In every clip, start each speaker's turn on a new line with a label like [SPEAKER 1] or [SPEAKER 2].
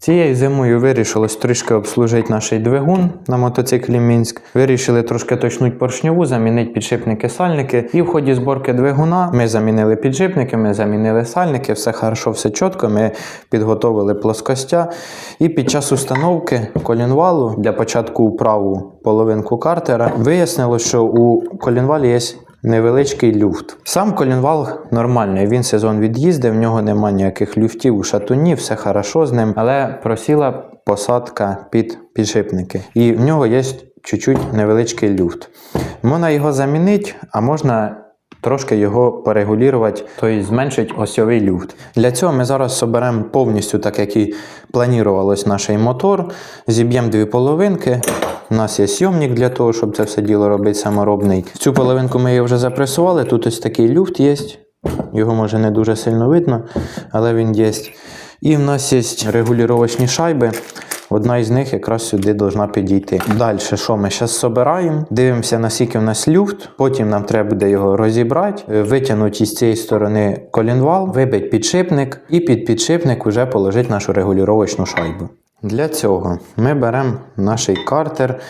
[SPEAKER 1] Цією зимою вирішилось трішки обслужити наш двигун на мотоциклі Мінськ. Вирішили трошки точнути поршньову, замінити підшипники сальники. І в ході зборки двигуна ми замінили підшипники, ми замінили сальники, все хорошо, все чітко. Ми підготовили плоскостя. І під час установки колінвалу для початку у праву половинку картера вияснилось, що у колінвалі є невеличкий люфт. Сам колінвал нормальний, він сезон від'їзди, в нього немає ніяких люфтів у шатуні, все хорошо з ним, але просіла посадка під підшипники. І в нього є чуть-чуть невеличкий люфт. Можна його замінити, а можна. Трошки його порегулювати, тобто зменшити осьовий люфт. Для цього ми зараз соберемо повністю, так як і планувалось наш мотор. Зіб'ємо дві половинки. У нас є сйомник для того, щоб це все діло робити саморобний. Цю половинку ми її вже запресували. Тут ось такий люфт є. Його може не дуже сильно видно, але він є. І в нас є регулювачні шайби. Одна із них якраз сюди должна підійти. Далі, що ми зараз собираємо? Дивимося, наскільки в нас люфт. Потім нам треба буде його розібрати, е, витягнути із цієї сторони колінвал, вибити підшипник, і під підшипник вже положити нашу регулювачну шайбу. Для цього ми беремо наш картер,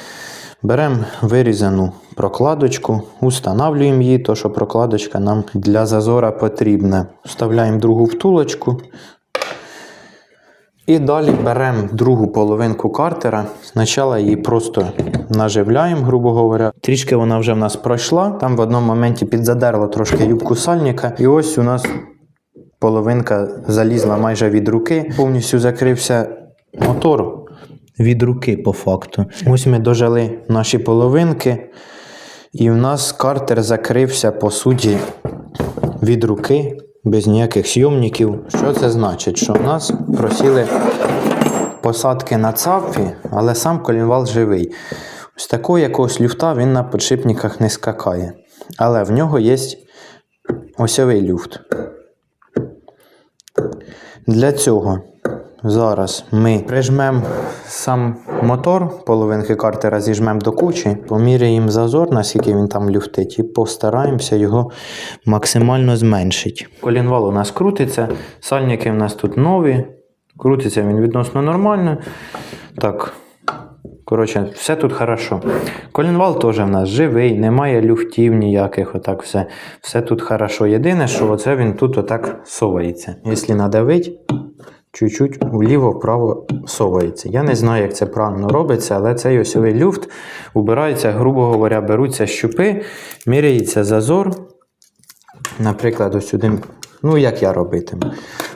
[SPEAKER 1] беремо вирізану прокладочку, устанавлюємо її, то що прокладочка нам для зазора потрібна. Вставляємо другу втулочку. І далі беремо другу половинку картера. Спочатку її просто наживляємо, грубо говоря. Трішки вона вже в нас пройшла. Там в одному моменті підзадерла трошки юбку сальника. І ось у нас половинка залізла майже від руки. Повністю закрився мотор від руки, по факту. Ось ми дожали наші половинки. І в нас картер закрився, по суті, від руки, без ніяких сйомників. Що це значить? Що в нас просіли посадки на цапфі, але сам колінвал живий. Ось такого якогось люфта він на підшипниках не скакає. Але в нього є осьовий люфт. Для цього зараз ми прижмемо сам мотор, половинки картера зіжмемо до кучі, поміряємо зазор, наскільки він там люфтить, і постараємося його максимально зменшити. Колінвал у нас крутиться, сальники у нас тут нові, крутиться він відносно нормально. Так, Коротше, все тут хорошо. Колінвал теж в нас живий, немає люфтів ніяких, отак все. Все тут хорошо. Єдине, що оце він тут отак совається. Якщо надавить, чуть-чуть вліво-вправо совається. Я не знаю, як це правильно робиться, але цей осьовий люфт убирається, грубо говоря, беруться щупи, міряється зазор. Наприклад, ось сюди, ну як я робитиму.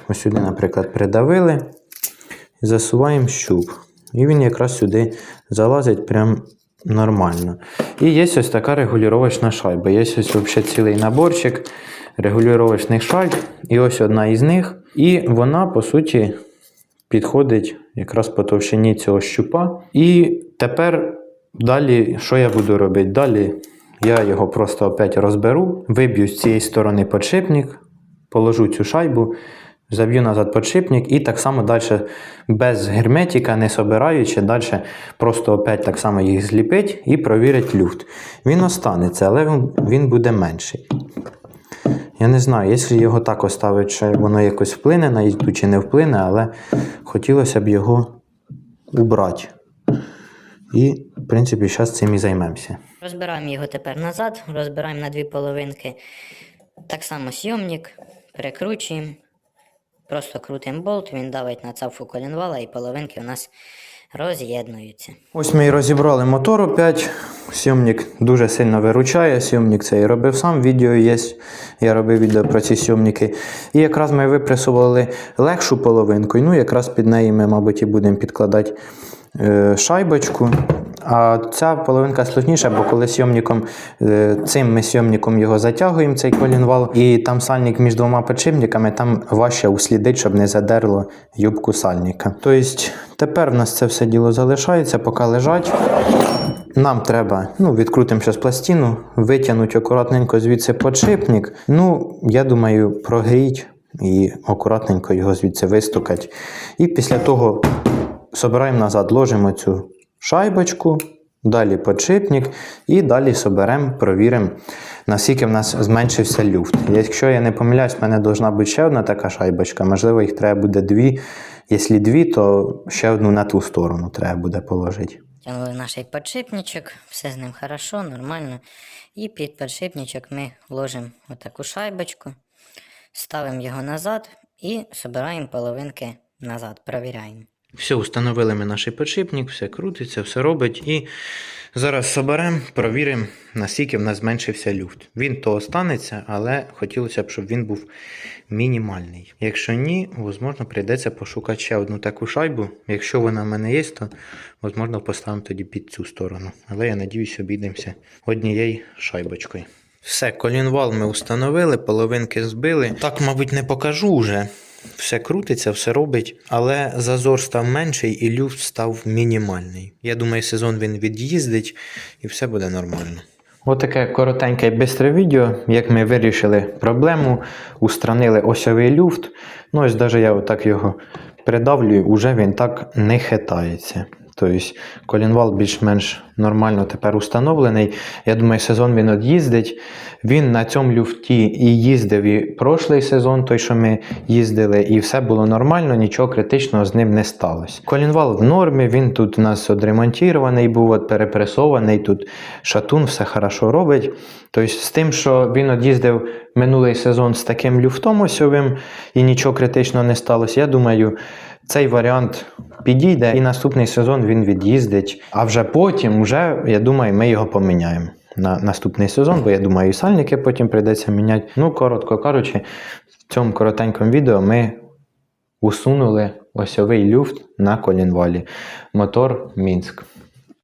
[SPEAKER 1] Ось сюди, наприклад, придавили засуваємо щуп. І він якраз сюди залазить прям нормально. І є ось така регулювачна шайба. Є ось взагалі цілий наборчик регулювачних шайб. І ось одна із них. І вона, по суті, підходить якраз по товщині цього щупа. І тепер далі, що я буду робити? Далі я його просто опять розберу, виб'ю з цієї сторони подшипник, положу цю шайбу. Заб'ю назад подшипник і так само далі без герметика, не собираючи, далі просто опять так само їх зліпить і провірить люфт. Він останеться, але він, буде менший. Я не знаю, якщо його так оставити, що воно якось вплине на їзду чи не вплине, але хотілося б його убрати. І, в принципі, зараз цим і займемося.
[SPEAKER 2] Розбираємо його тепер назад, розбираємо на дві половинки. Так само сйомник, перекручуємо. Просто крутимо болт, він давить на цапфу колінвала і половинки у нас роз'єднуються.
[SPEAKER 1] Ось ми і розібрали мотор опять. Сйомник дуже сильно виручає. Сйомник це і робив сам, відео є. Я робив відео про ці сйомники. І якраз ми випресували легшу половинку. Ну, якраз під неї ми, мабуть, і будемо підкладати е, шайбочку. А ця половинка сложніша, бо коли сйомником, е, цим ми сйомником його затягуємо, цей колінвал, і там сальник між двома підшипниками, там важче услідити, щоб не задерло юбку сальника. Тобто тепер в нас це все діло залишається, поки лежать. Нам треба, ну, відкрутимо зараз пластину, витягнути акуратненько звідси подшипник. Ну, я думаю, прогріть і акуратненько його звідси вистукати. І після того собираємо назад, ложимо цю шайбочку, далі подшипник і далі соберемо, провіримо, наскільки в нас зменшився люфт. Якщо я не помиляюсь, в мене повинна бути ще одна така шайбочка, можливо, їх треба буде дві. Якщо дві, то ще одну на ту сторону треба буде положити.
[SPEAKER 2] Тягнули наш підшипничок, все з ним хорошо, нормально. І під підшипничок ми ложимо отаку шайбочку, ставимо його назад і збираємо половинки назад, провіряємо.
[SPEAKER 1] Все, установили ми наш підшипник, все крутиться, все робить. І зараз соберемо, провіримо, наскільки в нас зменшився люфт. Він то останеться, але хотілося б, щоб він був мінімальний. Якщо ні, можливо, прийдеться пошукати ще одну таку шайбу. Якщо вона в мене є, то можливо поставимо тоді під цю сторону. Але я надіюсь, обійдемося однією шайбочкою. Все, колінвал ми установили, половинки збили. Так, мабуть, не покажу вже. Все крутиться, все робить, але зазор став менший і люфт став мінімальний. Я думаю, сезон він від'їздить і все буде нормально. Отаке коротеньке і бистре відео, як ми вирішили проблему, устранили осьовий люфт. Ну ось навіть я отак його придавлюю, уже він так не хитається. Тобто колінвал більш-менш нормально тепер установлений. Я думаю, сезон він від'їздить. Він на цьому люфті і їздив і прошлий сезон, той, що ми їздили, і все було нормально, нічого критичного з ним не сталося. Колінвал в нормі, він тут у нас одремонтірований, був от перепресований, тут шатун, все хорошо робить. Тобто, з тим, що він од'їздив минулий сезон з таким люфтом осьовим і нічого критичного не сталося, я думаю, цей варіант підійде, і наступний сезон він від'їздить. А вже потім, вже, я думаю, ми його поміняємо на наступний сезон, бо я думаю, і сальники потім прийдеться міняти. Ну, коротко кажучи, в цьому коротенькому відео ми усунули осьовий люфт на колінвалі. Мотор Мінськ.